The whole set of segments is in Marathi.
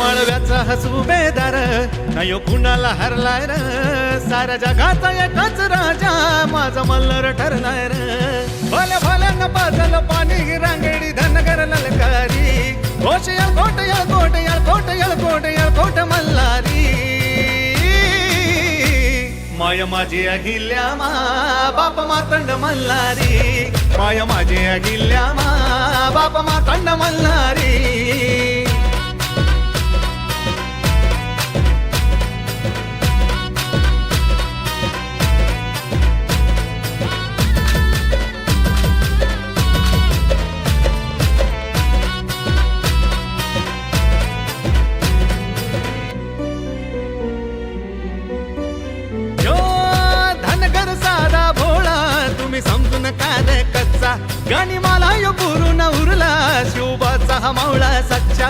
हसू बेदार. नयो कुणाला हरलाय र? साऱ्या जगाचा एकाच राजा माझा मल्लर ठरलाय र. भल्या भल्यानं पाजल पाणी रांगडी धनगर ललकारी. घोषया कोटया कोटया कोटया कोटया कोट मल्हारी. माय माझी अहिल्या मा बाप मातंड मल्हारी. माय माझी अहिल्या मा बाप मातंड मल्हारी. हा मावळा सच्चा.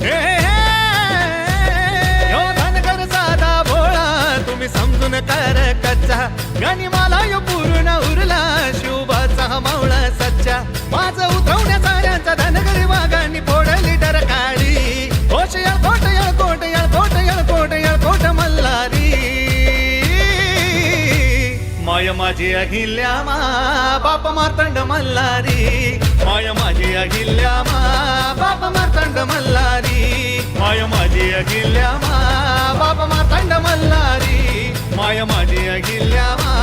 हे, हे, हे. धनगर साधा भोळा तुम्ही समजून कर कच्चा. गाणी मला यो पूर्ण उरला शिवबाचा हा मावळा सच्चा. माझं उतरवण्या साऱ्यांचा धनगरी वागांनी फोडली डरकाळी. कोटया कोटया कोटया कोटया कोटया कोट मल्हारी. माय माझी अहिल्या मा बाप मातंड मल्हारी. माय माझी अहिल्या मा बाप मार्तंड मल्हारी माय माझी अहिल्या मा बाप मार्तंड मल्हारी माय माझी अहिल्या मा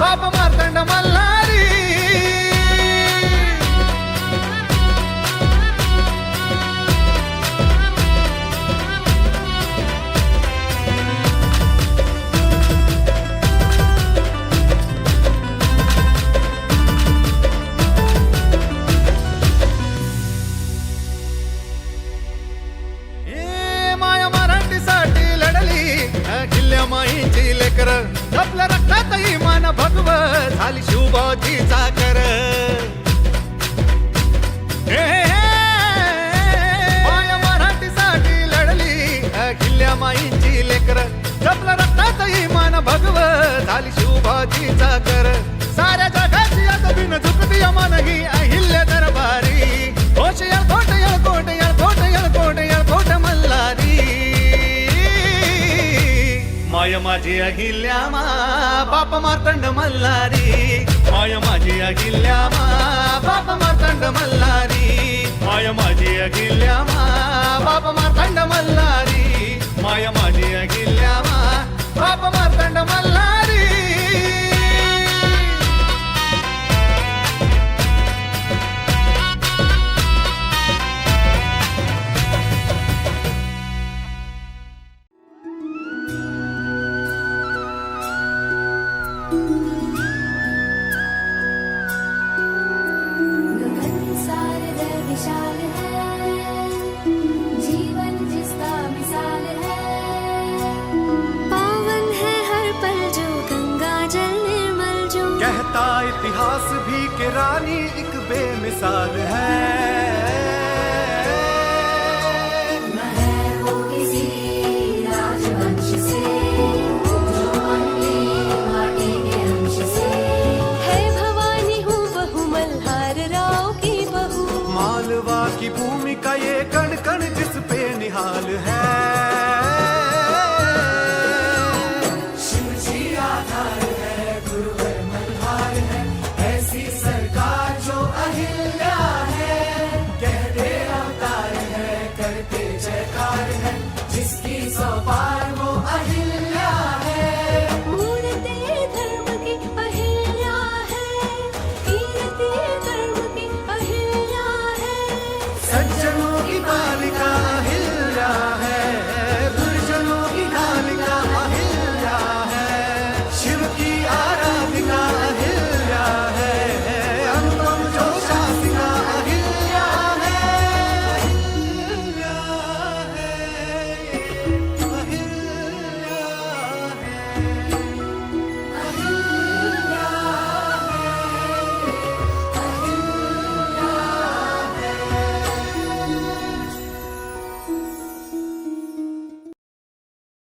बाप मार्तंड मल्हारी दिल्या माईची लेकर. आपल्या रक्तात मान भगव झाली शिवबाची चाकर. माया मराठीसाठी लढली किल्ल्या माईची लेकर. आपल्या रक्तात इमान भगव झाली शिवबाची चाकर. साऱ्या जगाची आता बिन झुकती अमान ही अहिल्य दरबारी. होशियार माझी अहिल्या मा बाप मार्तंड मल्हारी माय माझी अहिल्या मा बाप मार्तंड मल्हारी माय माझी अहिल्या मा बाप मार्तंड मल्हारी रानी एक बेमिसाल है।